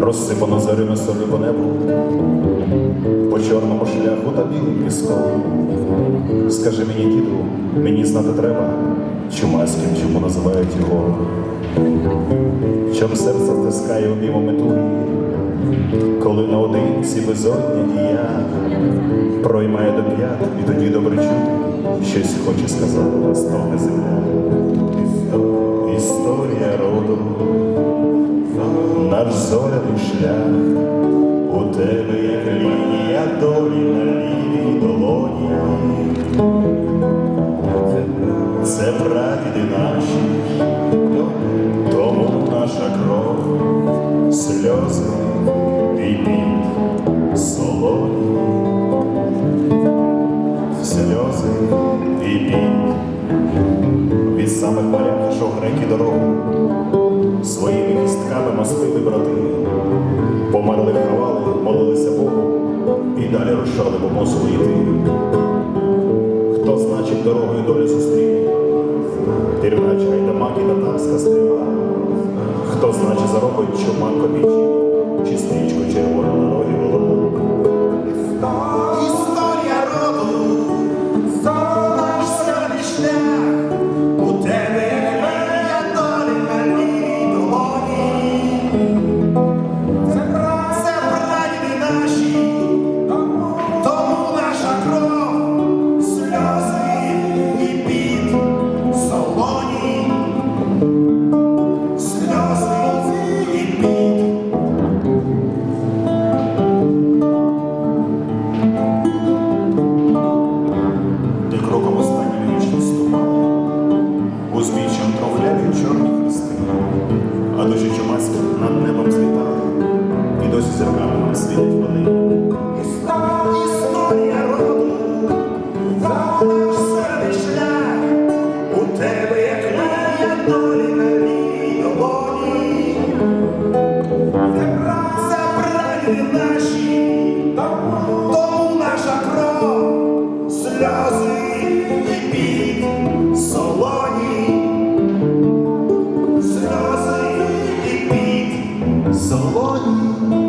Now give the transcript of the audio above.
розсипано зорями солі по небу, по чорному шляху та білим піском. Скажи мені, діду, мені знати треба, чумацьким чому називають його. Чом серце стискає обіймами туги, коли наодинці безодня і я проймає до п'ят, і тоді добре чути, щось хоче сказати настовна земля. Історія роду, зоряний шлях, у тебе як лінія долі на лівій долоні. Це прадіди наші, тому наша кров, сльози і під солоні, сльози і під від самих морях, що греки дорогу, своїми кістками мостили брати, далі рушали по мосту йти. Хто значить дорогою долю зустріне? Деревнач гайдамак і татарська стріла. Хто значить заробить чума копійчину, чи стрічку червону на волу. А над небом злітали, і досі зерками нам світять вони. Історія роду, наш серний шлях, у тебе як лінія долі на лівій долоні. Прадіди наші, сльози солоні.